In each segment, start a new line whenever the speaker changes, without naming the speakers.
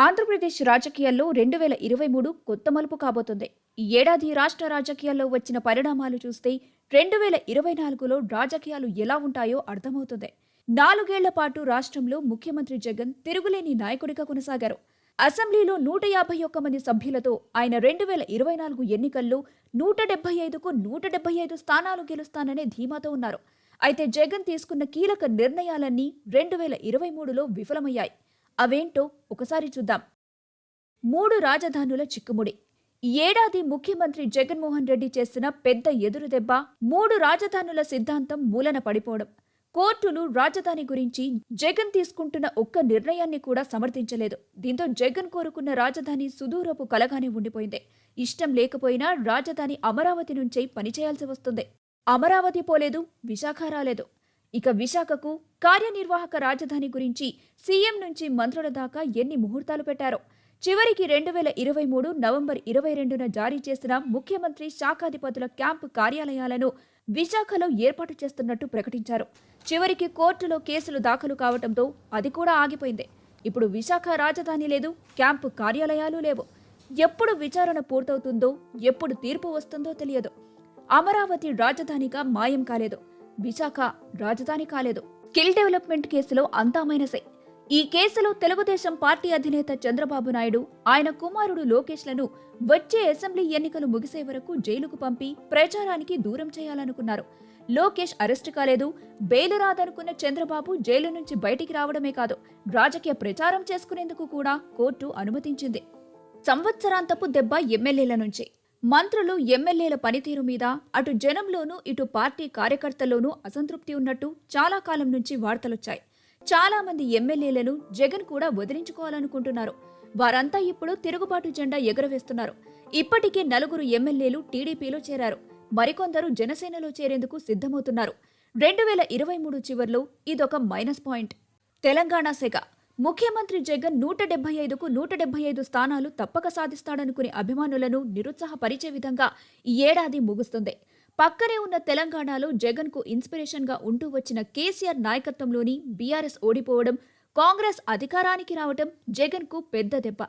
ఆంధ్రప్రదేశ్ రాజకీయాల్లో రెండు వేల ఇరవై మూడు కొత్త మలుపు కాబోతుంది. ఈ ఏడాది రాష్ట్ర రాజకీయాల్లో వచ్చిన పరిణామాలు చూస్తే రెండు వేల ఇరవై నాలుగులో రాజకీయాలు ఎలా ఉంటాయో అర్థమవుతుంది. నాలుగేళ్ళ పాటు రాష్ట్రంలో ముఖ్యమంత్రి జగన్ తిరుగులేని నాయకుడిగా కొనసాగారు. అసెంబ్లీలో నూట యాభై ఒక్క మంది సభ్యులతో ఆయన రెండు వేల ఇరవై నాలుగు ఎన్నికల్లో నూట డెబ్బై ఐదుకు నూట డెబ్బై ఐదు స్థానాలు గెలుస్తాననే ధీమాతో ఉన్నారు. అయితే జగన్ తీసుకున్న కీలక నిర్ణయాలన్నీ రెండు వేల ఇరవై మూడులో విఫలమయ్యాయి. అవేంటో ఒకసారి చూద్దాం. మూడు రాజధానుల చిక్కుముడి. ఏడాది ముఖ్యమంత్రి జగన్మోహన్ రెడ్డి చేసిన పెద్ద ఎదురుదెబ్బ మూడు రాజధానుల సిద్ధాంతం మూలన పడిపోవడం. కోర్టులు రాజధాని గురించి జగన్ తీసుకుంటున్న ఒక్క నిర్ణయాన్ని కూడా సమర్థించలేదు. దీంతో జగన్ కోరుకున్న రాజధాని సుదూరపు కలగానే ఉండిపోయింది. ఇష్టం లేకపోయినా రాజధాని అమరావతి నుంచే పనిచేయాల్సి వస్తుంది. అమరావతి పోలేదు విశాఖ రాలేదు. ఇక విశాఖకు కార్యనిర్వాహక రాజధాని గురించి సీఎం నుంచి మంత్రుల దాకా ఎన్ని ముహూర్తాలు పెట్టారో? చివరికి రెండు వేల ఇరవై మూడు నవంబర్ ఇరవై రెండున జారీ చేసిన ముఖ్యమంత్రి శాఖాధిపతుల క్యాంపు కార్యాలయాలను విశాఖలో ఏర్పాటు చేస్తున్నట్టు ప్రకటించారు. చివరికి కోర్టులో కేసులు దాఖలు కావడంతో అది కూడా ఆగిపోయింది. ఇప్పుడు విశాఖ రాజధాని లేదు క్యాంపు కార్యాలయాలు లేవు. ఎప్పుడు విచారణ పూర్తవుతుందో ఎప్పుడు తీర్పు వస్తుందో తెలియదు. అమరావతి రాజధానిగా మాయం కాలేదు. విశాఖ రాజధాని కాలేదు. స్కిల్ డెవలప్మెంట్ కేసులో అంతా మైనసే. ఈ కేసులో తెలుగుదేశం పార్టీ అధినేత చంద్రబాబు నాయుడు ఆయన కుమారుడు లోకేష్లను వచ్చే అసెంబ్లీ ఎన్నికలు ముగిసే వరకు జైలుకు పంపి ప్రచారానికి దూరం చేయాలనుకున్నారు. లోకేష్ అరెస్టు కాలేదు. బెయిల్ రాదనుకున్న చంద్రబాబు జైలు నుంచి బయటికి రావడమే కాదు రాజకీయ ప్రచారం చేసుకునేందుకు కూడా కోర్టు అనుమతించింది. సంవత్సరాంతపు దెబ్బ ఎమ్మెల్యేల నుంచి. మంత్రులు ఎమ్మెల్యేల పనితీరు మీద అటు జనంలోనూ ఇటు పార్టీ కార్యకర్తల్లోనూ అసంతృప్తి ఉన్నట్టు చాలా కాలం నుంచి వార్తలొచ్చాయి. చాలా మంది ఎమ్మెల్యేలను జగన్ కూడా వదిలించుకోవాలనుకుంటున్నారు. వారంతా ఇప్పుడు తిరుగుబాటు జెండా ఎగురవేస్తున్నారు. ఇప్పటికే నలుగురు ఎమ్మెల్యేలు టీడీపీలో చేరారు. మరికొందరు జనసేనలో చేరేందుకు సిద్ధమవుతున్నారు. రెండు వేల ఇరవై మూడు చివర్లో ఇదొక మైనస్ పాయింట్. తెలంగాణ సెగ ముఖ్యమంత్రి జగన్ నూట డెబ్బై ఐదుకు నూట డెబ్బై ఐదు స్థానాలు తప్పక సాధిస్తాడనుకునే అభిమానులను నిరుత్సాహపరిచే విధంగా ఈ ఏడాది ముగుస్తుంది. పక్కనే ఉన్న తెలంగాణలో జగన్కు ఇన్స్పిరేషన్గా ఉంటూ వచ్చిన కేసీఆర్ నాయకత్వంలోని బీఆర్ఎస్ ఓడిపోవడం కాంగ్రెస్ అధికారానికి రావటం జగన్కు పెద్ద దెబ్బ.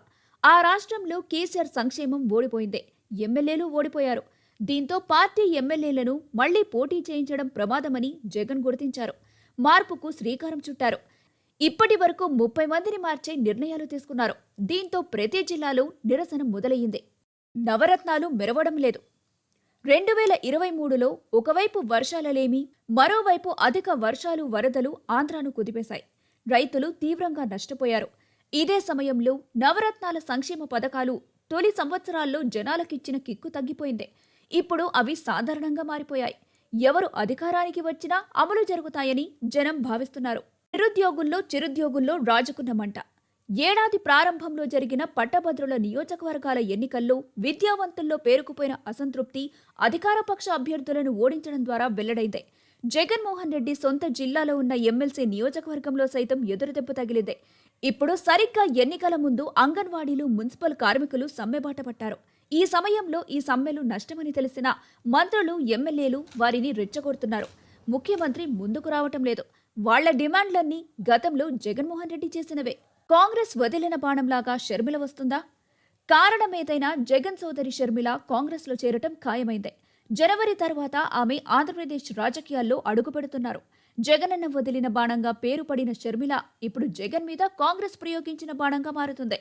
ఆ రాష్ట్రంలో కేసీఆర్ సంక్షేమం ఓడిపోయింది. ఎమ్మెల్యేలు ఓడిపోయారు. దీంతో పార్టీ ఎమ్మెల్యేలను మళ్ళీ పోటీ చేయించడం ప్రమాదమని జగన్ గుర్తించారు. మార్పుకు శ్రీకారం చుట్టారు. ఇప్పటి వరకు ముప్పై మందిని మార్చే నిర్ణయాలు తీసుకున్నారు. దీంతో ప్రతి జిల్లాలో నిరసన మొదలయ్యింది. నవరత్నాలు మెరవడం లేదు. రెండు వేల ఇరవై మూడులో ఒకవైపు వర్షాలలేమి మరోవైపు అధిక వర్షాలు వరదలు ఆంధ్రాను కుదిపేశాయి. రైతులు తీవ్రంగా నష్టపోయారు. ఇదే సమయంలో నవరత్నాల సంక్షేమ పథకాలు తొలి సంవత్సరాల్లో జనాలకిచ్చిన కిక్కు తగ్గిపోయింది. ఇప్పుడు అవి సాధారణంగా మారిపోయాయి. ఎవరు అధికారానికి వచ్చినా అమలు జరుగుతాయని జనం భావిస్తున్నారు. నిరుద్యోగుల్లో చిరుద్యోగుల్లో రాజుకున్న మంట ఏడాది ప్రారంభంలో జరిగిన పట్టభద్రుల నియోజకవర్గాల ఎన్నికల్లో విద్యావంతుల్లో పేరుకుపోయిన అసంతృప్తి అధికారపక్ష అభ్యర్థులను ఓడించడం ద్వారా వెల్లడైంది. జగన్మోహన్ రెడ్డి సొంత జిల్లాలో ఉన్న ఎమ్మెల్సీ నియోజకవర్గంలో సైతం ఎదురుదెబ్బ తగిలింది. ఇప్పుడు సరిగ్గా ఎన్నికల ముందు అంగన్వాడీలు మున్సిపల్ కార్మికులు సమ్మెబాట పట్టారు ఈ సమయంలో ఈ సమ్మెలు నష్టమని తెలిసిన మంత్రులు ఎమ్మెల్యేలు వారిని రెచ్చగొడుతున్నారు. ముఖ్యమంత్రి ముందుకు రావటం లేదు. వాళ్ళ డిమాండ్లన్నీ గతంలో జగన్మోహన్ రెడ్డి చేసినవే. కాంగ్రెస్ వదిలిన బాణంలాగా షర్మిల వస్తుందా? కారణమేదైనా జగన్ సోదరి షర్మిల కాంగ్రెస్లో చేరటం ఖాయమైందే. జనవరి తర్వాత ఆమె ఆంధ్రప్రదేశ్ రాజకీయాల్లో అడుగుపెడుతున్నారు. జగనన్న వదిలిన బాణంగా పేరు పడిన షర్మిల ఇప్పుడు జగన్ మీద కాంగ్రెస్ ప్రయోగించిన బాణంగా మారుతుంది.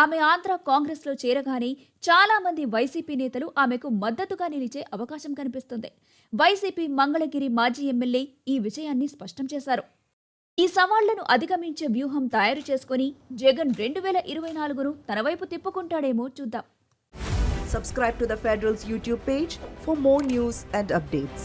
ఆమె ఆంధ్ర కాంగ్రెస్లో చేరగానే చాలా మంది వైసీపీ నేతలు ఆమెకు మద్దతుగా నిలిచే అవకాశం కనిపిస్తుంది. వైసీపీ మంగళగిరి మాజీ ఎమ్మెల్యే ఈ విషయాన్ని స్పష్టం చేశారు. ఈ సవాళ్ళను అధిగమించే వ్యూహం తయారు చేసుకుని జగన్ రెండు వేల ఇరవై నాలుగును తన వైపు తిప్పుకుంటాడేమో చూద్దాం.
Subscribe to the federals YouTube page for more news and updates